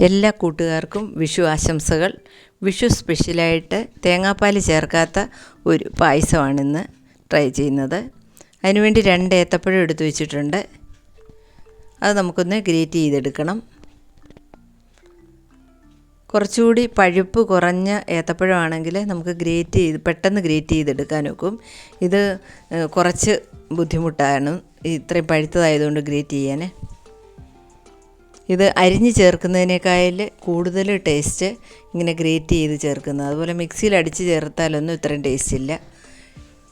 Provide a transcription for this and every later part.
എല്ലാ കൂട്ടുകാർക്കും വിഷു ആശംസകൾ വിഷു സ്പെഷ്യലായിട്ട് തേങ്ങാപ്പാൽ ചേർക്കാത്ത ഒരു പായസമാണിന്ന് ട്രൈ ചെയ്യുന്നത്. അതിനുവേണ്ടി രണ്ട് ഏത്തപ്പഴം എടുത്തു വെച്ചിട്ടുണ്ട്. അത് നമുക്കൊന്ന് ഗ്രേറ്റ് ചെയ്തെടുക്കണം. കുറച്ചുകൂടി പഴുപ്പ് കുറഞ്ഞ ഏത്തപ്പഴമാണെങ്കിൽ നമുക്ക് ഗ്രേറ്റ് ചെയ്ത് പെട്ടെന്ന് ഗ്രേറ്റ് ചെയ്തെടുക്കാൻ ഒക്കും. ഇത് കുറച്ച് ബുദ്ധിമുട്ടാണ്. ഇത്രയും പഴുത്തതായതുകൊണ്ട് ഗ്രേറ്റ് ചെയ്യാൻ. ഇത് അരിഞ്ഞ് ചേർക്കുന്നതിനേക്കാൾ കൂടുതൽ ടേസ്റ്റ് ഇങ്ങനെ ഗ്രേറ്റ് ചെയ്ത് ചേർക്കുന്നത്. അതുപോലെ മിക്സിയിൽ അടിച്ച് ചേർത്താലൊന്നും ഇത്രയും ടേസ്റ്റ് ഇല്ല.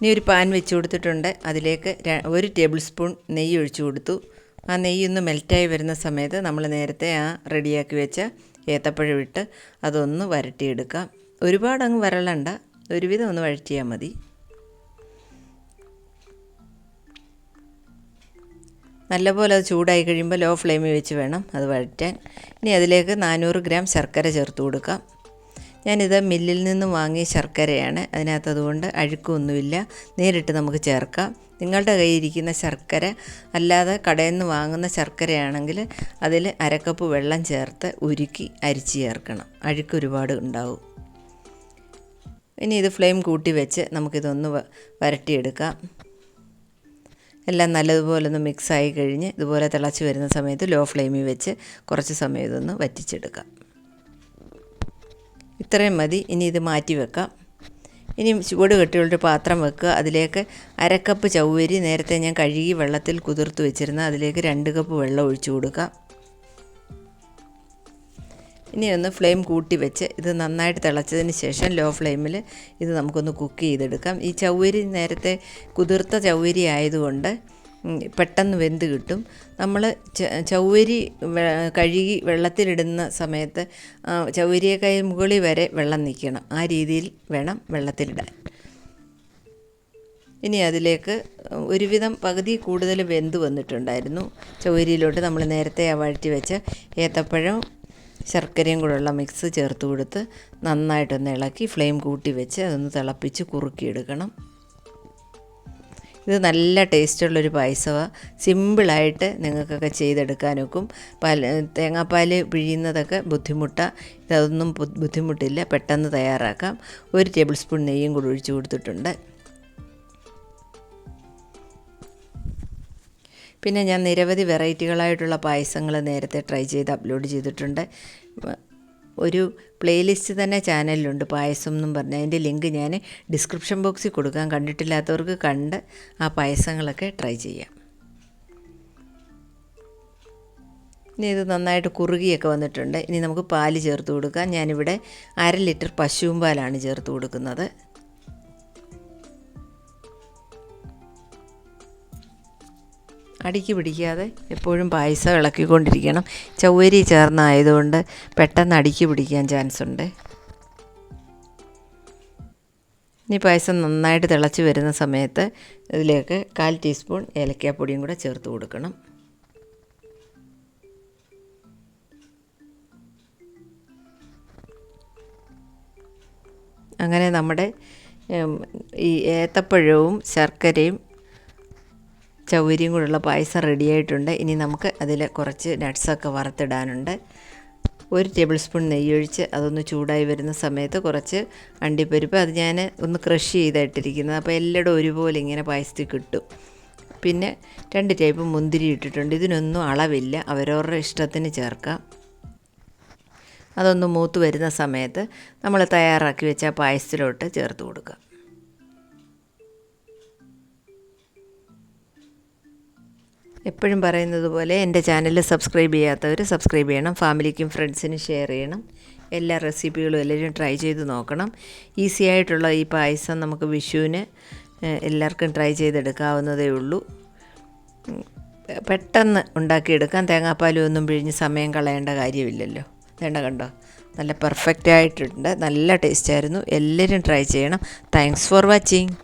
ഇനി ഒരു പാൻ വെച്ച് കൊടുത്തിട്ടുണ്ട്. അതിലേക്ക് ഒരു ടേബിൾ സ്പൂൺ നെയ്യ് ഒഴിച്ചു കൊടുത്തു. ആ നെയ്യ് ഒന്ന് മെൽറ്റായി വരുന്ന സമയത്ത് നമ്മൾ നേരത്തെ ആ റെഡിയാക്കി വെച്ച ഏത്തപ്പഴം ഇട്ട് അതൊന്ന് വരട്ടിയെടുക്കാം. ഒരുപാട് അങ്ങ് വരളണ്ട. ഒരുവിധം ഒന്ന് വഴറ്റിയാൽ മതി. നല്ലപോലെ അത് ചൂടായി കഴിയുമ്പോൾ ലോ ഫ്ലെയിമിൽ വെച്ച് വേണം അത് വഴറ്റാൻ. ഇനി അതിലേക്ക് നാനൂറ് ഗ്രാം ശർക്കര ചേർത്ത് കൊടുക്കാം. ഞാനിത് മില്ലിൽ നിന്ന് വാങ്ങിയ ശർക്കരയാണ്. അതിനകത്ത് അതുകൊണ്ട് അഴുക്കൊന്നുമില്ല. നേരിട്ട് നമുക്ക് ചേർക്കാം. നിങ്ങളുടെ കയ്യിൽ ഇരിക്കുന്ന ശർക്കര അല്ലാതെ കടയിൽ നിന്ന് വാങ്ങുന്ന ശർക്കരയാണെങ്കിൽ അതിൽ അരക്കപ്പ് വെള്ളം ചേർത്ത് ഉരുക്കി അരിച്ച് ചേർക്കണം. അഴുക്ക് ഒരുപാട് ഉണ്ടാവും. ഇനി ഇത് ഫ്ലെയിം കൂട്ടി വെച്ച് നമുക്കിതൊന്ന് വരട്ടിയെടുക്കാം. എല്ലാം നല്ലതുപോലെ ഒന്ന് മിക്സായി കഴിഞ്ഞ് ഇതുപോലെ തിളച്ച് വരുന്ന സമയത്ത് ലോ ഫ്ലെയിമിൽ വെച്ച് കുറച്ച് സമയം ഇതൊന്ന് വറ്റിച്ചെടുക്കാം. ഇത്രയും മതി. ഇനി ഇത് മാറ്റി വെക്കാം. ഇനി ചുവട് കെട്ടിയുള്ളൊരു പാത്രം വെക്കുക. അതിലേക്ക് അരക്കപ്പ് ചവ്വരി നേരത്തെ ഞാൻ കഴുകി വെള്ളത്തിൽ കുതിർത്ത് വെച്ചിരുന്ന അതിലേക്ക് രണ്ട് കപ്പ് വെള്ളം ഒഴിച്ചു കൊടുക്കാം. ഇനി ഒന്ന് ഫ്ലെയിം കൂട്ടി വെച്ച് ഇത് നന്നായിട്ട് തിളച്ചതിന് ശേഷം ലോ ഫ്ലെയിമിൽ ഇത് നമുക്കൊന്ന് കുക്ക് ചെയ്തെടുക്കാം. ഈ ചൗവരി നേരത്തെ കുതിർത്ത ചൗവരി ആയതുകൊണ്ട് പെട്ടെന്ന് വെന്ത് കിട്ടും. നമ്മൾ ചൗവരി വെ- കഴുകി വെള്ളത്തിലിടുന്ന സമയത്ത് ആ, ചൗവരിയേക്കാൾ മുകളിൽ വരെ വെള്ളം നിൽക്കണം. ആ രീതിയിൽ വേണം വെള്ളത്തിലിടാൻ. ഇനി അതിലേക്ക് ഒരുവിധം പകുതി കൂടുതൽ വെന്ത് വന്നിട്ടുണ്ടായിരുന്നു ചൗരിയിലോട്ട് നമ്മൾ നേരത്തെ വഴറ്റി വെച്ച ഏത്തപ്പഴം ശർക്കരയും കൂടെയുള്ള മിക്സ് ചേർത്ത് കൊടുത്ത് നന്നായിട്ടൊന്ന് ഇളക്കി ഫ്ലെയിം കൂട്ടി വെച്ച് അതൊന്ന് തിളപ്പിച്ച് കുറുക്കിയെടുക്കണം. ഇത് നല്ല ടേസ്റ്റുള്ളൊരു പായസമാണ് സിമ്പിളായിട്ട് നിങ്ങൾക്കൊക്കെ ചെയ്തെടുക്കാനൊക്കും. പാൽ തേങ്ങാപ്പാൽ പിഴിയുന്നതൊക്കെ ബുദ്ധിമുട്ടാണ് ഇതൊന്നും ബുദ്ധിമുട്ടില്ല. പെട്ടെന്ന് തയ്യാറാക്കാം. ഒരു ടേബിൾ സ്പൂൺ നെയ്യും കൂടി ഒഴിച്ച് കൊടുത്തിട്ടുണ്ട്. പിന്നെ ഞാൻ നിരവധി വെറൈറ്റികളായിട്ടുള്ള പായസങ്ങൾ നേരത്തെ ട്രൈ ചെയ്ത് അപ്ലോഡ് ചെയ്തിട്ടുണ്ട്. ഒരു പ്ലേലിസ്റ്റ് തന്നെ ചാനലിലുണ്ട് പായസം എന്നും പറഞ്ഞ്. അതിന്റെ ലിങ്ക് ഞാൻ ഡിസ്ക്രിപ്ഷൻ ബോക്സിൽ കൊടുക്കാം. കണ്ടിട്ടില്ലാത്തവർക്ക് കണ്ട് ആ പായസങ്ങളൊക്കെ ട്രൈ ചെയ്യാം. ഇനി ഇത് നന്നായിട്ട് കുറുകിയൊക്കെ വന്നിട്ടുണ്ട്. ഇനി നമുക്ക് പാൽ ചേർത്ത് കൊടുക്കാം. ഞാനിവിടെ അര ലിറ്റർ പശുവും പാലാണ് ചേർത്ത് കൊടുക്കുന്നത്. അടിക്ക് പിടിക്കാതെ എപ്പോഴും പായസം ഇളക്കിക്കൊണ്ടിരിക്കണം. ചൗവരി ചേർന്നായതുകൊണ്ട് പെട്ടെന്ന് അടിക്ക് പിടിക്കാൻ ചാൻസ് ഉണ്ട്. ഇനി പായസം നന്നായിട്ട് തിളച്ച് വരുന്ന സമയത്ത് ഇതിലേക്ക് കാൽ ടീസ്പൂൺ ഏലക്കാപ്പൊടിയും കൂടെ ചേർത്ത് കൊടുക്കണം. അങ്ങനെ നമ്മുടെ ഈ ഏത്തപ്പഴവും ശർക്കരയും ചൗരിയും കൂടെയുള്ള പായസം റെഡിയായിട്ടുണ്ട് ഇനി നമുക്ക് അതിൽ കുറച്ച് നട്ട്സൊക്കെ വറുത്തിടാനുണ്ട്. ഒരു ടേബിൾ സ്പൂൺ നെയ്യൊഴിച്ച് അതൊന്ന് ചൂടായി വരുന്ന സമയത്ത് കുറച്ച് അണ്ടിപ്പരിപ്പ് അത് ഞാൻ ഒന്ന് ക്രഷ് ചെയ്തിട്ടിരിക്കുന്നത്. അപ്പോൾ എല്ലായിടും ഒരുപോലെ ഇങ്ങനെ പായസത്തിൽ കിട്ടും. പിന്നെ രണ്ട് ടൈപ്പ് മുന്തിരി ഇട്ടിട്ടുണ്ട്. ഇതിനൊന്നും അളവില്ല. അവരവരുടെ ഇഷ്ടത്തിന് ചേർക്കാം. അതൊന്ന് മൂത്ത് വരുന്ന സമയത്ത് നമ്മൾ തയ്യാറാക്കി വെച്ച പായസത്തിലോട്ട് ചേർത്ത് കൊടുക്കുക എപ്പോഴും പറയുന്നത് പോലെ എന്റെ ചാനൽ സബ്സ്ക്രൈബ് ചെയ്യാത്തവർ സബ്സ്ക്രൈബ് ചെയ്യണം ഫാമിലിക്കും ഫ്രണ്ട്സിനും ഷെയർ ചെയ്യണം എല്ലാ റെസിപ്പികളും എല്ലാവരും ട്രൈ ചെയ്ത് നോക്കണം. ഈസി ആയിട്ടുള്ള ഈ പായസം നമുക്ക് വിഷുവിന് എല്ലാവർക്കും ട്രൈ ചെയ്തെടുക്കാവുന്നതേ ഉള്ളൂ. പെട്ടെന്ന് ഉണ്ടാക്കിയെടുക്കാൻ തേങ്ങാപ്പാലും ഒന്നും പിഴിഞ്ഞ് സമയം കളയേണ്ട കാര്യമില്ലല്ലോ. വേണ്ട കണ്ടോ? നല്ല പെർഫെക്റ്റ് ആയിട്ടുണ്ട്. നല്ല ടേസ്റ്റായിരുന്നു എല്ലാവരും ട്രൈ ചെയ്യണം. Thanks for watching